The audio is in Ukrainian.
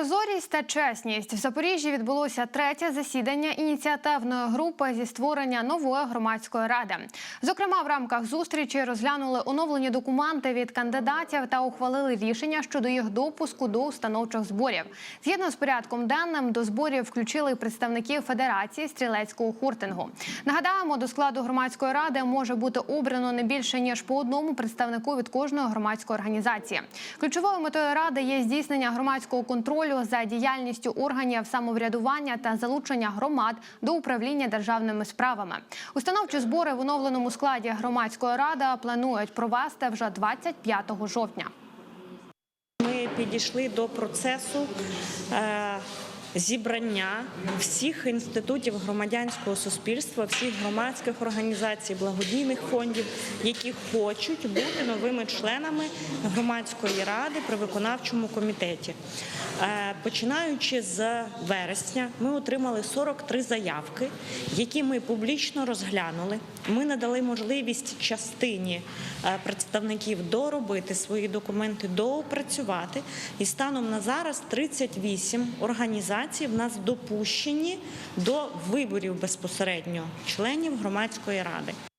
Прозорість та чесність в Запоріжжі відбулося третє засідання ініціативної групи зі створення нової громадської ради. Зокрема, в рамках зустрічі розглянули оновлені документи від кандидатів та ухвалили рішення щодо їх допуску до установчих зборів. Згідно з порядком денним до зборів включили представників Федерації стрілецького хуртингу. Нагадаємо, до складу громадської ради може бути обрано не більше ніж по одному представнику від кожної громадської організації. Ключовою метою ради є здійснення громадського контролю за діяльністю органів самоврядування та залучення громад до управління державними справами. Установчі збори в оновленому складі громадської ради планують провести вже 25 жовтня. Ми підійшли до процесу е, зібрання всіх інститутів громадянського суспільства, всіх громадських організацій, благодійних фондів, які хочуть бути новими членами громадської ради при виконавчому комітеті. Е, Починаючи з вересня, ми отримали 43 заявки, які ми публічно розглянули. Ми надали можливість частині е, представників доробити свої документи, доопрацювати. І станом на зараз 38 організацій в нас допущені до виборів безпосередньо членів громадської ради.